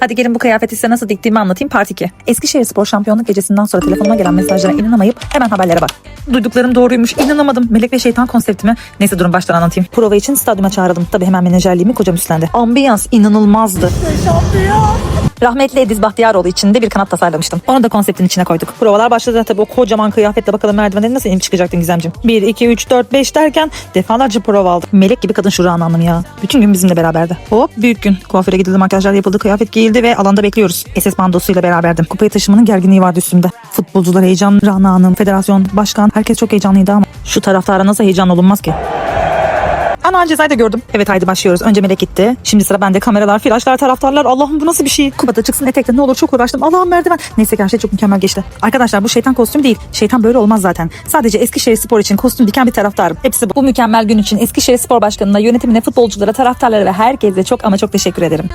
Hadi gelin bu kıyafeti size nasıl diktiğimi anlatayım part 2. Eskişehir Spor şampiyonluk gecesinden sonra telefonuma gelen mesajlara inanamayıp hemen haberlere bak. Duyduklarım doğruymuş inanamadım. Melek ve şeytan konseptimi. Neyse durun baştan anlatayım. Prova için stadyuma çağrıldım. Tabii hemen menajerliğimi kocam üstlendi. Ambiyans inanılmazdı. Rahmetli Ediz Bahtiyaroğlu için de bir kanat tasarlamıştım. Onu da konseptin içine koyduk. Provalar başladı tabii o kocaman kıyafetle bakalım merdivenleri nasıl inip çıkacaktın Gizemciğim. 1, 2, 3, 4, 5 derken defalarca prova aldık. Melek gibi kadın Şura Hanım ya. Bütün gün bizimle beraberdi. Hop büyük gün. Kuaföre gidildi makyajlar yapıldı kıyafet giyildi ve alanda bekliyoruz. SS bandosuyla beraberdim. Kupayı taşımanın gerginliği vardı üstümde. Futbolcular heyecan, Rana Hanım, federasyon, başkan herkes çok heyecanlıydı ama şu taraftara nasıl heyecan olunmaz ki? Ana cezayı da gördüm. Evet haydi başlıyoruz. Önce Melek gitti. Şimdi sıra bende. Kameralar, flaşlar, taraftarlar. Allah'ım bu nasıl bir şey? Kupada çıksın etekte ne olur çok uğraştım. Allah'ım merdiven. Neyse ki her şey çok mükemmel geçti. Arkadaşlar bu şeytan kostüm değil. Şeytan böyle olmaz zaten. Sadece Eskişehir Spor için kostüm diken bir taraftarım. Hepsi bu. Bu mükemmel gün için Eskişehir Spor Başkanı'na, yönetimine, futbolculara, taraftarlara ve herkese çok ama çok teşekkür ederim.